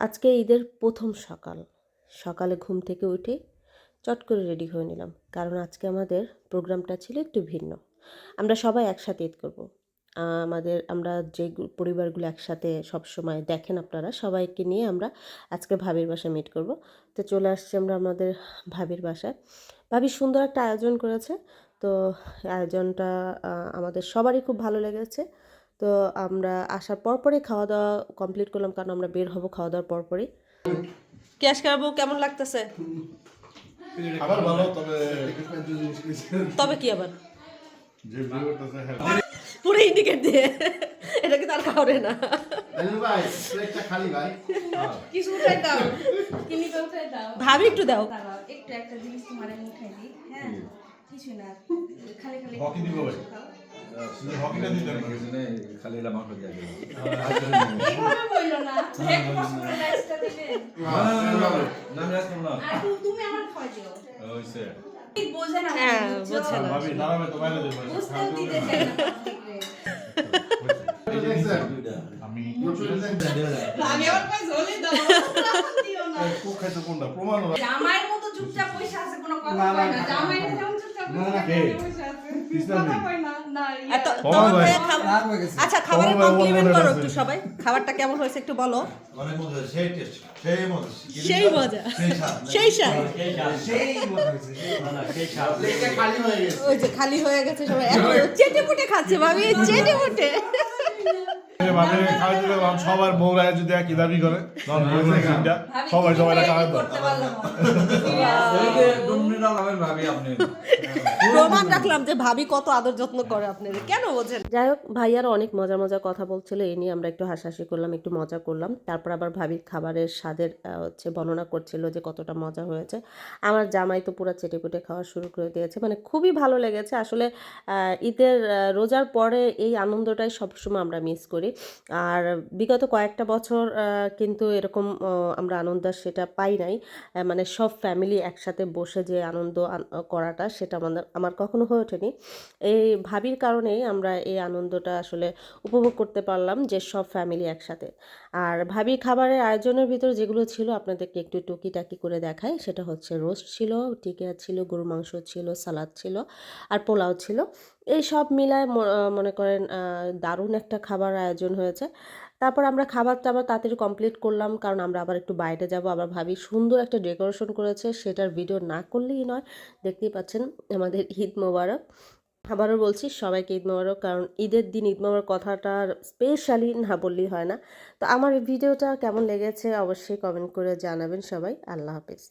আজকে ঈদের প্রথম সকাল। সকালে ঘুম থেকে উঠে চট করে রেডি হয়ে নিলাম। কারণ আজকে আমাদের প্রোগ্রামটা ছিল একটু ভিন্ন। আমরা সবাই একসাথে ঈদ করব। আমাদের, আমরা যে পরিবারগুলো একসাথে সব সময় দেখেন আপনারা, সবাইকে নিয়ে আমরা আজকে ভাবির বাসায় মিট করব। তো চলে আসছি আমরা আমাদের ভাবির বাসায়। ভাবি সুন্দর একটা আয়োজন করেছে। তো আয়োজনটা আমাদের সবারই খুব ভালো লেগেছে। তো আমরা আসার পরপরই খাওয়া দাওয়া কমপ্লিট করলাম কারণ আমরা বের হব খাওয়া দাওয়ার পরপরই। ক্যাশ কারবো কেমন লাগতেছে? আবার ভালো তবে তবে কি আবার? হ্যাঁ। পুরো ইন্ডিকেট দিয়ে। এটা কি তার খাওয়ারে না। দাদু ভাই প্লেটটা খালি ভাই। কিছু উঠাই দাও। কিনিতে উঠাই দাও। ভাবি একটু দাও। একটু একটা জিনিস তোমার আমি উঠাই দিই হ্যাঁ কিছু না খালি খালি হকি দিব ভাই শুধু হকিটা দিতে পারবে খালি এলা মাংস দিয়ে দিল এভাবে বলল না এক বছর রাইসটা দিবে না আমি আসলাম না আর তুমি আমার খাওয়াই দিও ওইসে বোঝে না হ্যাঁ, বোঝে না। ভাবি দাঁড়াবে তো বাইরে দেবো দিতে চায় না আমি আমি আবার কই ঝোলে দাও দিও না খুব খাইছে কোনটা প্রমাণ জামাইয়ের মতো চুপচাপ বসে আছে কোনো কথা কয় না জামাইয়ের যেমন আচ্ছা খাবারের সবাই কমপ্লিমেন্ট করো একটু সবাই। খাবারটা কেমন হয়েছে একটু বলো। সেই সেই মজা। সেই স্বাদ হয়ে ওই যে খালি হয়ে গেছে সবাই। এখন চেটে পুটে খাচ্ছে ভাবি চেটে দিলে সবার বউরা যদি একই দাবি সবাই সবাই করে প্রমাণ রাখলাম যে ভাবি কত আদর যত্ন করে আপনাদের। কেন বোঝেন? যাই হোক ভাইয়ারা অনেক মজার মজার কথা বলছিল এই নিয়ে আমরা একটু হাসাহাসি করলাম, একটু মজা করলাম। তারপর আবার ভাবির খাবারের স্বাদের হচ্ছে বর্ণনা করছিল যে কতটা মজা হয়েছে। আমার জামাই তো পুরো চেটেপুটে খাওয়া শুরু করে দিয়েছে মানে খুবই ভালো লেগেছে। আসলে ঈদের রোজার পরে এই আনন্দটাই সবসময় আমরা মিস করি। আর বিগত কয়েকটা বছর কিন্তু এরকম আমরা আনন্দ সেটা পাই নাই। মানে সব ফ্যামিলি একসাথে বসে যে আনন্দ আন- করাটা, সেটা আমাদের, আমার কখনো হয়ে ওঠেনি। এই ভাবির কারণেই আমরা এই আনন্দটা আসলে উপভোগ করতে পারলাম যে সব ফ্যামিলি একসাথে। আর ভাবির খাবারের আয়োজনের ভিতরে যেগুলো ছিল আপনাদেরকে একটু টুকিটাকি করে দেখাই, সেটা হচ্ছে রোস্ট ছিল টিকিয়া ছিল গরু মাংস ছিল সালাদ ছিল, আর পোলাও ছিল। এই সব মিলায় মনে করেন দারুণ একটা খাবার আয়োজন হয়েছে। তারপর আমরা খাবার টাবার তাড়াতাড়ি কমপ্লিট করলাম, কারণ আমরা আবার একটু বাইরে যাব, আবার ভাবি সুন্দর একটা ডেকোরেশন করেছে, সেটার ভিডিও না করলেই নয়। দেখতেই পাচ্ছেন আমাদের ঈদ মোবারক। আবারও বলছি, সবাইকে ঈদ মোবারক, কারণ ঈদের দিন ঈদ মোবারক কথাটা স্পেশালি না বললেই হয় না। তো আমার ভিডিওটা কেমন লেগেছে অবশ্যই কমেন্ট করে জানাবেন সবাই। আল্লাহ হাফিজ।